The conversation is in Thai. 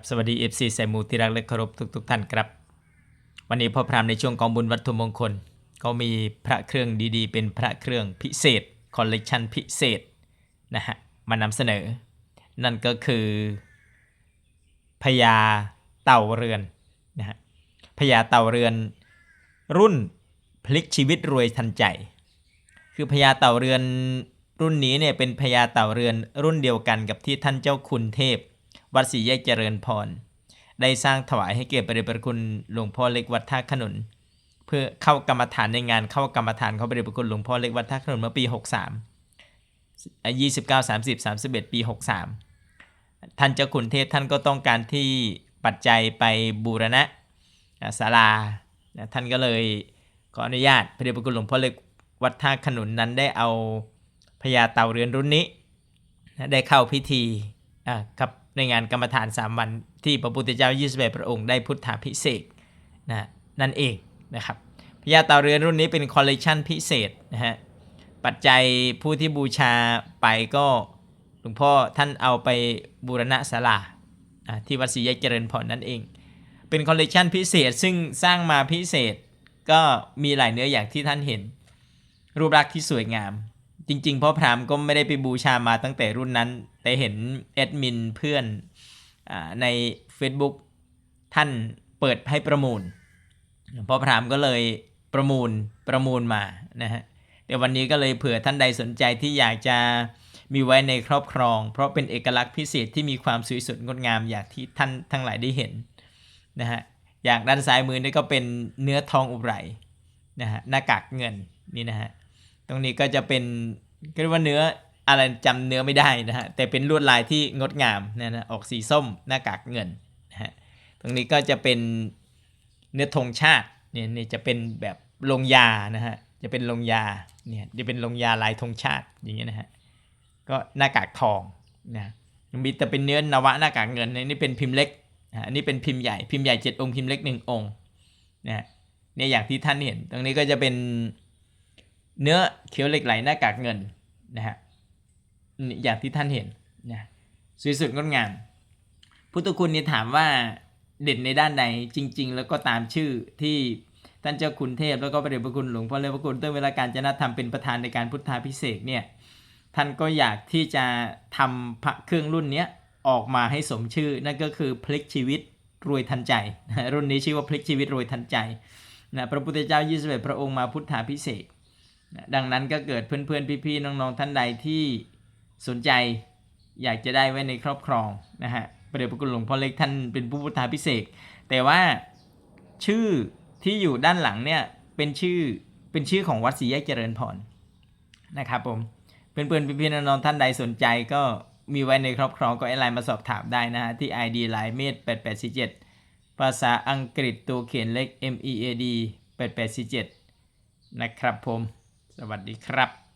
ครับสวัสดี FC ใส่หมูที่รักและเคารพทุกๆท่านครับ วันนี้พ่อพรามในช่วงกองบุญวัตถุมงคล ก็มีพระเครื่องดีๆ เป็นพระเครื่องพิเศษคอลเลกชันพิเศษนะฮะมานำเสนอ นั่นก็คือพญาเต่าเรือนนะฮะพญาเต่าเรือน รุ่นพลิกชีวิตรวยทันใจ คือพญาเต่าเรือนรุ่นนี้เนี่ยเป็นพญาเต่าเรือนรุ่นเดียวกันกับที่ท่านเจ้าคุณเทพ วัดศรีแยกเจริญพร ได้สร้างถวายให้เกียรติพระเดชพระคุณหลวงพ่อเล็กวัดท่าขนุน เพื่อเข้ากรรมฐานในงานเข้ากรรมฐานของพระเดชพระคุณหลวงพ่อเล็กวัดท่าขนุนเมื่อปี 63 29 30 31 ปี 63 ท่านเจ้าขุนเทพท่านก็ต้องการที่ปัจจัยไปบูรณะศาลา ท่านก็เลยขออนุญาตพระเดชพระคุณหลวงพ่อเล็กวัดท่าขนุนนั้นได้เอาพญาเต่าเรือนรุ่นนี้ ได้เข้าพิธีกับ ในงานกรรมฐาน 3 วันที่พระพุทธเจ้า21พระองค์ได้พุทธาพิเศษนะนั่นเองนะครับพญาเต่าเรือนรุ่นนี้เป็นคอลเลกชันพิเศษนะฮะปัจจัยผู้ที่บูชาไปก็หลวงพ่อท่านเอาไปบูรณะศาลาอะที่วัดศรีแยกเจริญพรนั่นเอง เป็นคอลเลกชันพิเศษซึ่งสร้างมาพิเศษก็มีหลายเนื้ออย่างที่ท่านเห็น รูปลักษณ์ที่สวยงาม จริงๆพ่อพรามก็ไม่ได้ไปบูชามาตั้งแต่รุ่นนั้น แต่เห็นแอดมินเพื่อนอใน Facebook ท่านเปิดให้ประมูลพ่อพรามก็เลยประมูลประมูลมานะฮะแต่วันนี้ก็เลยเผื่อท่านใดสนใจที่อยากจะมีไว้ในครอบครอง เพราะเป็นเอกลักษณ์พิเศษที่มีความสวยสดงดงามอย่างที่ท่านทั้งหลายได้เห็นนะฮะอย่างด้านซ้ายมือนี่ก็เป็นเนื้อทองอุไรนะฮะหน้ากากเงินนี่นะฮะ ตรงนี้ก็จะเป็นเรียกว่าเนื้ออะไรจำเนื้อไม่ได้นะฮะแต่เป็นลวดลายที่งดงามนะนะออกสีส้มหน้ากากเงินนะฮะตรงนี้ก็จะเป็นเนื้อธงชาติเนี่ยนี่จะเป็นแบบลงยานะฮะจะเป็นลงยาเนี่ยจะเป็นลงยาลายธงชาติอย่างเงี้ยนะฮะก็หน้ากากทองนะมีแต่เป็นเนื้อนวะหน้ากากเงินอันนี่เป็นพิมพ์เล็กนะอันนี้เป็นพิมพ์ใหญ่พิมพ์ใหญ่เจ็ดองค์พิมพ์เล็กหนึ่งองค์นะฮะเนี่ยอย่างที่ท่านเห็น ตรงนี้ก็จะเป็น เนื้อเขียวเหล็กไหลหน้ากากเงินนะฮะอย่างที่ท่านเห็นนะสวยสุดงดงามพุทธคุณนี่ถามว่าเด่นในด้านใดจริง ๆ แล้วก็ตามชื่อที่ท่านเจ้าคุณเทพแล้วก็พระเดชพระคุณหลวงพ่อเลพระคุณเต้นเวลาการจนะธรรมเป็นประธานในการพุทธาพิเศษเนี่ยท่านก็อยากที่จะทำพระเครื่องรุ่นเนี้ยออกมาให้สมชื่อ นั่นก็คือพลิกชีวิตรวยทันใจ รุ่นนี้ชื่อว่าพลิกชีวิตรวยทันใจนะพระพุทธเจ้า21พระองค์มาพุทธาพิเศษ ดังนั้นก็เกิดเพื่อนๆ พี่ๆ น้องๆ ท่านใดที่สนใจอยากจะได้ไว้ในครอบครองนะฮะประเดชพระคุณหลวงพ่อเล็กท่านเป็นผู้พุทธาพิเศษ แต่ว่าชื่อที่อยู่ด้านหลังเนี่ยเป็นชื่อเป็นชื่อของวัดศรีแยกเจริญพรนะครับผมเพื่อนๆพี่ๆน้องๆท่านใดสนใจก็มีไว้ในครอบครองก็แอไลน์มาสอบถามได้นะฮะที่ ID ไลน์เมด8847 ภาษาอังกฤษตัวเขียนเล็ก M E A D 8847 นะครับผม สวัสดีครับ